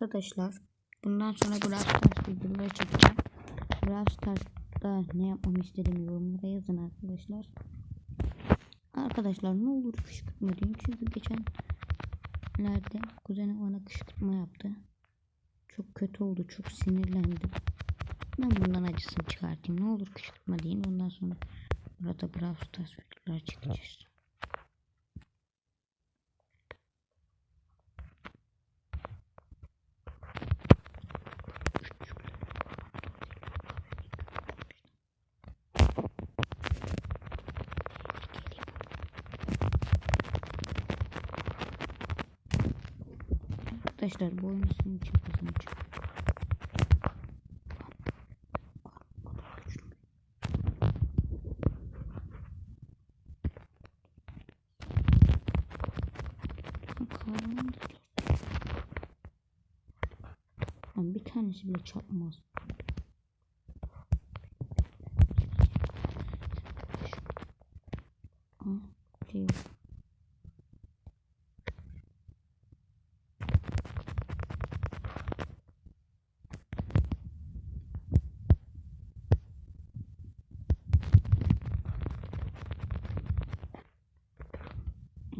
Arkadaşlar bundan sonra Brawl Stars videoları çekeceğim. Brawl Stars'ta ne yapmamı istediğimi yorumlara yazın arkadaşlar. Arkadaşlar ne olur kışkırtma deyin çünkü geçenlerde kuzenim bana kışkırtma yaptı. Çok kötü oldu çok sinirlendim. Ben bundan acısını çıkartayım ne olur kışkırtma deyin ondan sonra burada Brawl Stars videoları çekeceğiz. Arkadaşlar bu oyunu sizin için bir tanesi bile çarpmaz. Aa, şey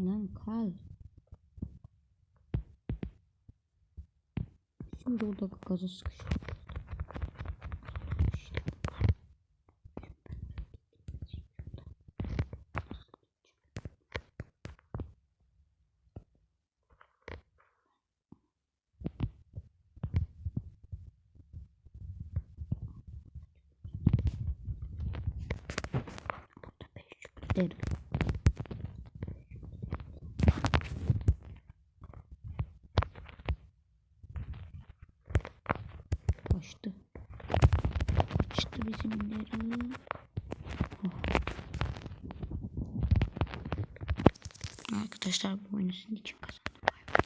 Lan kal. Şimdi orada gaza sıkışıyor. Orada Kaçtı. Kaçtı bizimleri. Oh. Arkadaşlar bu oyunu sizin için kazandım.